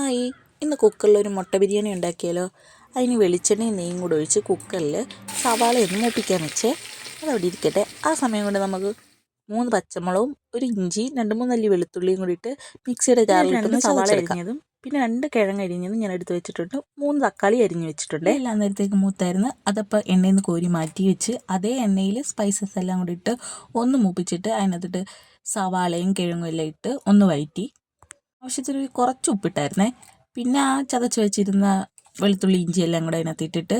Hi ഇന്ന് കുക്കറിൽ ഒരു മുട്ട ബിരിയാണി ഉണ്ടാക്കിയാലോ? അതിന് വെളിച്ചെണ്ണയും നെയ്യും കൂടെ ഒഴിച്ച് കുക്കറിൽ സവാള ഒന്ന് മൂപ്പിക്കാൻ വെച്ച്. അതവിടെ ഇരിക്കട്ടെ. ആ സമയം കൊണ്ട് നമുക്ക് മൂന്ന് പച്ചമുളകും ഒരു ഇഞ്ചി രണ്ട് മൂന്ന് അല്ലി വെളുത്തുള്ളിയും കൂടി ഇട്ട് മിക്സിയുടെ ഇട്ട് സവാള. അരിഞ്ഞതും പിന്നെ രണ്ട് കിഴങ്ങ് അരിഞ്ഞതും ഞാൻ എടുത്ത് വെച്ചിട്ടുണ്ട്. മൂന്ന് തക്കാളി അരിഞ്ഞ് വെച്ചിട്ടുണ്ട്. എല്ലാം നേരത്തേക്ക് മൂത്തായിരുന്നു. അതപ്പോൾ എണ്ണയിൽ നിന്ന് കോരി മാറ്റി വെച്ച് അതേ എണ്ണയിൽ സ്പൈസസ് എല്ലാം കൂടി ഇട്ട് ഒന്ന് മൂപ്പിച്ചിട്ട് അതിനകത്തിട്ട് സവാളയും കിഴങ്ങും എല്ലാം ഇട്ട് ഒന്ന് വഴറ്റി. ആവശ്യത്തിന് കുറച്ച് ഉപ്പിട്ടായിരുന്നേ. പിന്നെ ആ ചതച്ച് വെച്ചിരുന്ന വെളുത്തുള്ളി ഇഞ്ചി എല്ലാം കൂടെ അതിനകത്ത് ഇട്ടിട്ട്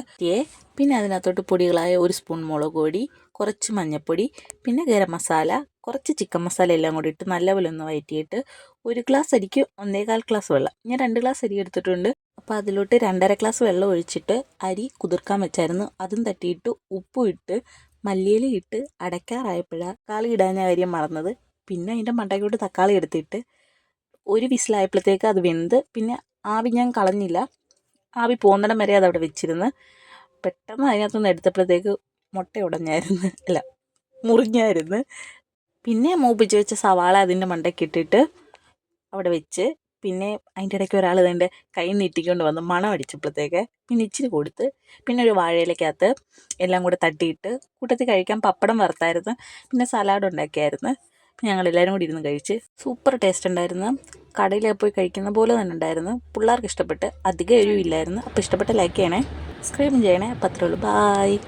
പിന്നെ അതിനകത്തോട്ട് പൊടികളായ ഒരു സ്പൂൺ മുളക് പൊടി കുറച്ച് മഞ്ഞൾപ്പൊടി പിന്നെ ഗരം മസാല കുറച്ച് ചിക്കൻ മസാല എല്ലാം കൂടി ഇട്ട് നല്ലപോലെ ഒന്ന് വയറ്റിയിട്ട് ഒരു ഗ്ലാസ് അരിക്ക് ഒന്നേകാൽ ഗ്ലാസ് വെള്ളം. ഞാൻ രണ്ട് ഗ്ലാസ് അരി എടുത്തിട്ടുണ്ട്. അപ്പോൾ അതിലോട്ട് രണ്ടര ഗ്ലാസ് വെള്ളം ഒഴിച്ചിട്ട് അരി കുതിർക്കാൻ വെച്ചായിരുന്നു. അതും തട്ടിയിട്ട് ഉപ്പും ഇട്ട് മല്ലിയില ഇട്ട് അടയ്ക്കാറായപ്പോഴാണ് കാളി ഇടാൻ കാര്യം മറന്നത്. പിന്നെ അതിന്റെ മണ്ടയ്ക്കോട്ട് തക്കാളി എടുത്തിട്ട് ഒരു വിസിലായപ്പോഴത്തേക്ക് അത് വെന്ത് പിന്നെ ആവി ഞാൻ കളഞ്ഞില്ല. ആവി പോകുന്നിടം വരെ അത് അവിടെ വെച്ചിരുന്ന്. പെട്ടെന്ന് അതിനകത്തുനിന്ന് എടുത്തപ്പോഴത്തേക്ക് മുട്ട ഉടഞ്ഞായിരുന്നു. അല്ല മുറിഞ്ഞായിരുന്നു. പിന്നെ മൂപ്പിച്ച് വെച്ച സവാള അതിന്റെ മണ്ടയ്ക്ക് ഇട്ടിട്ട് അവിടെ വെച്ച് പിന്നെ അതിന്റെ ഇടയ്ക്ക് ഒരാൾ ഇതിന്റെ കൈ നീട്ടിക്കൊണ്ട് വന്ന് മണം അടിച്ചപ്പോഴത്തേക്ക് പിന്നെ ഇച്ചിരി കൊടുത്ത് പിന്നെ ഒരു വാഴയിലേക്കകത്ത് എല്ലാം കൂടെ തട്ടിയിട്ട് കൂട്ടത്തിൽ കഴിക്കാൻ പപ്പടം വറുത്തായിരുന്നു. പിന്നെ സലാഡ് ഉണ്ടാക്കിയായിരുന്നു. ഞങ്ങൾ എല്ലാവരും കൂടി ഇരുന്ന് കഴിച്ച് സൂപ്പർ ടേസ്റ്റ് ഉണ്ടായിരുന്നു. കടയിലൊക്കെ പോയി കഴിക്കുന്ന പോലെ തന്നെ ഉണ്ടായിരുന്നു. പിള്ളേർക്ക് ഇഷ്ടപ്പെട്ട് അധികം എരിവില്ലായിരുന്നു. അപ്പോൾ ഇഷ്ടപ്പെട്ട ലൈക്ക് ചെയ്യണേ. സബ്സ്ക്രൈബും ചെയ്യണേ. അപ്പോൾ അത്രേ ഉള്ളൂ. ബായ്